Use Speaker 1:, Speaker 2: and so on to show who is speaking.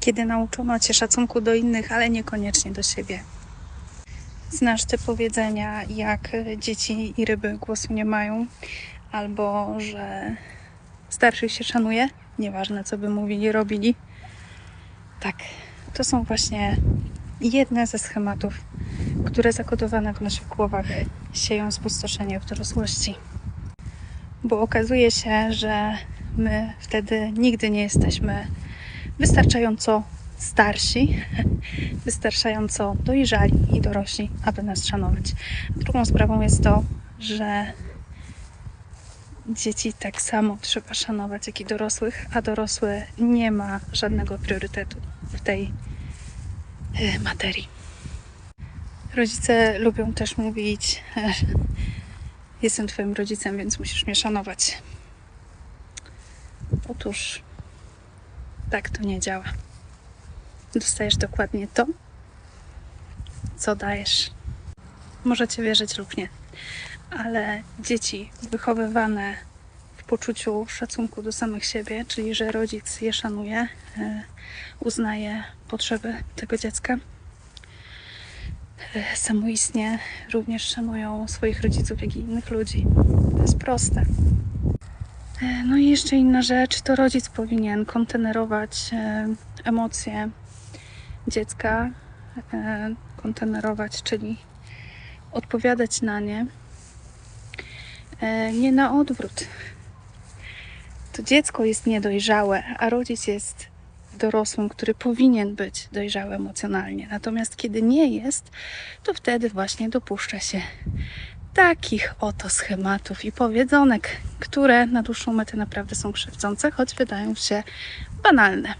Speaker 1: kiedy nauczono cię szacunku do innych, ale niekoniecznie do siebie. Znasz te powiedzenia, jak dzieci i ryby głosu nie mają, albo że starszych się szanuje, nieważne co by mówili, robili. Tak, to są właśnie jedne ze schematów, które zakodowane w naszych głowach sieją spustoszenie w dorosłości. Bo okazuje się, że my wtedy nigdy nie jesteśmy wystarczająco starsi, wystarczająco dojrzali i dorośli, aby nas szanować. Drugą sprawą jest to, że dzieci tak samo trzeba szanować, jak i dorosłych, a dorosły nie ma żadnego priorytetu w tej e, materii. Rodzice lubią też mówić: e, Jestem Twoim rodzicem, więc musisz mnie szanować. Otóż tak to nie działa. Dostajesz dokładnie to, co dajesz. Możecie wierzyć lub nie, ale dzieci wychowywane w poczuciu szacunku do samych siebie, czyli że rodzic je szanuje, e, uznaje potrzeby tego dziecka, e, samoistnie również szanują swoich rodziców, jak i innych ludzi. To jest proste. No i jeszcze inna rzecz, to rodzic powinien kontenerować e, emocje dziecka, e, kontenerować, czyli odpowiadać na nie, e, nie na odwrót. To dziecko jest niedojrzałe, a rodzic jest dorosłym, który powinien być dojrzały emocjonalnie. Natomiast kiedy nie jest, to wtedy właśnie dopuszcza się takich oto schematów i powiedzonek, które na dłuższą metę naprawdę są krzywdzące, choć wydają się banalne.